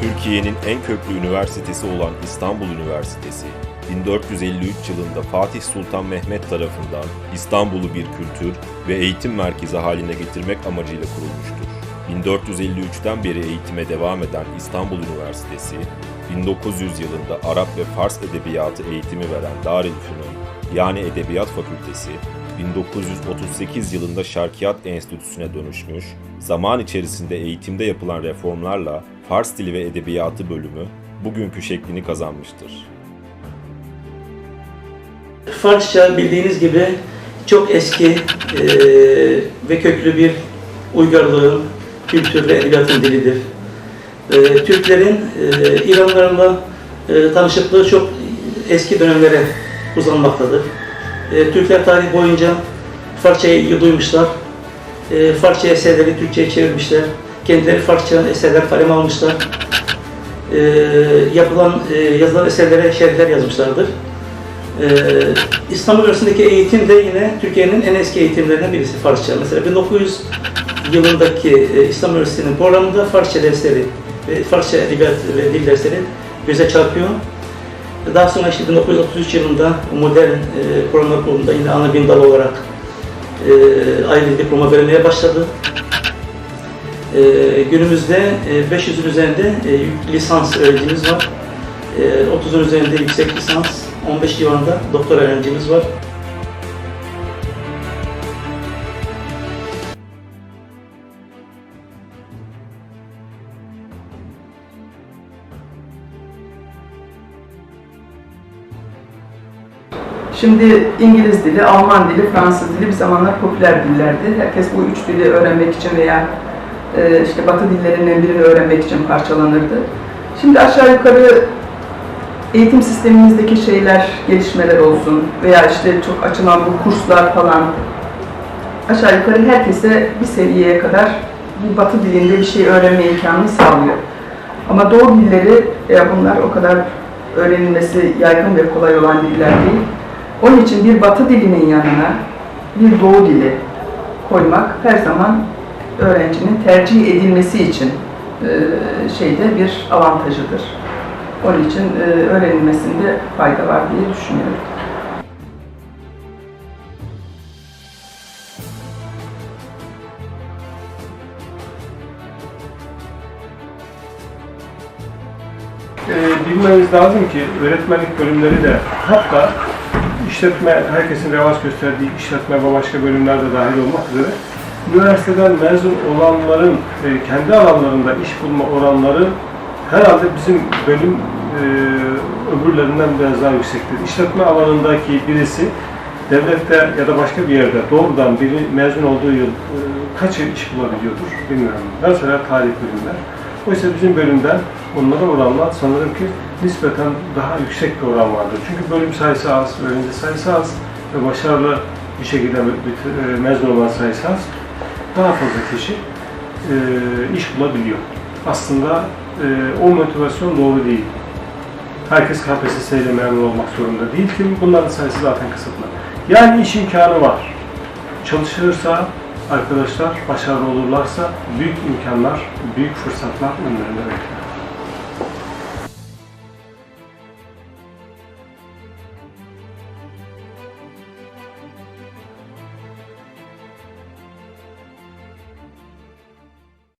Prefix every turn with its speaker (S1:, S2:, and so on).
S1: Türkiye'nin en köklü üniversitesi olan İstanbul Üniversitesi, 1453 yılında Fatih Sultan Mehmet tarafından İstanbul'u bir kültür ve eğitim merkezi haline getirmek amacıyla kurulmuştur. 1453'ten beri eğitime devam eden İstanbul Üniversitesi, 1900 yılında Arap ve Fars edebiyatı eğitimi veren Darülfünun yani Edebiyat Fakültesi, 1938 yılında Şarkiyat Enstitüsü'ne dönüşmüş, zaman içerisinde eğitimde yapılan reformlarla Fars Dili ve Edebiyatı bölümü bugünkü şeklini kazanmıştır.
S2: Farsça bildiğiniz gibi çok eski eee, ve köklü bir uygarlığın, kültür ve edebiyatın dilidir. Eee, Türklerin eee, İranlarla eee, tanışıklığı çok eski dönemlere uzanmaktadır. Eee, Türkler tarih boyunca Farsça'ya ilgi duymuşlar. Eee, Farsça eserleri Türkçe'ye çevirmişler. Kendileri Farsça eserler kaleme almışlar. Eee, yapılan, eee, yazılan eserlere şerhler yazmışlardır. Ee, İstanbul Üniversitesi'ndeki eğitim de yine Türkiye'nin en eski eğitimlerinden birisi Farsça. Mesela 1900 yılındaki e, İstanbul Üniversitesi'nin programında Farsça dersleri, ve Farsça edebiyat ve dil dersleri göze çarpıyor. Daha sonra işte 1933 yılında modern e, programlar kurulunda yine ana bilim dalı olarak e, ayrı diploma verilmeye başladı. E, günümüzde e, 500'ün üzerinde e, lisans öğrencimiz var. E, 30'un üzerinde yüksek lisans, 15 civarında doktor öğrencimiz var.
S3: Şimdi İngiliz dili, Alman dili, Fransız dili bir zamanlar popüler dillerdi. Herkes bu üç dili öğrenmek için veya e, işte Batı dillerinin birini öğrenmek için parçalanırdı. Şimdi aşağı yukarı eğitim sistemimizdeki şeyler, gelişmeler olsun veya işte çok açılan bu kurslar falan aşağı yukarı herkese bir seviyeye kadar bir Batı dilinde bir şey öğrenme imkanını sağlıyor. Ama Doğu dilleri veya bunlar o kadar öğrenilmesi yaygın ve kolay olan diller değil. Onun için bir Batı dilinin yanına bir Doğu dili koymak her zaman öğrencinin tercih edilmesi için e, şeyde bir avantajıdır. Onun için e, öğrenilmesinde fayda var diye düşünüyorum.
S4: e, bilmemiz lazım ki öğretmenlik bölümleri de hatta işletme, herkesin revaç gösterdiği işletme ve başka bölümler de dahil olmak üzere üniversiteden mezun olanların e, kendi alanlarında iş bulma oranları herhalde bizim bölüm e, öbürlerinden biraz daha yüksektir. İşletme alanındaki birisi devlette ya da başka bir yerde doğrudan biri mezun olduğu yıl e, kaçı iş bulabiliyordur bilmiyorum. Mesela tarih bölümler. Oysa bizim bölümden onlara oranla sanırım ki nispeten daha yüksek bir oran vardır. Çünkü bölüm sayısı az, öğrenci sayısı az ve başarılı bir şekilde e, mezun olan sayısı az. Daha fazla kişi e, iş bulabiliyor. Aslında e, o motivasyon doğru değil. Herkes KPSS ile memur olmak zorunda değil ki bunların sayısı zaten kısıtlı. Yani iş imkanı var. Çalışılırsa arkadaşlar başarılı olurlarsa büyük imkanlar, büyük fırsatlar önlerinde bekliyor.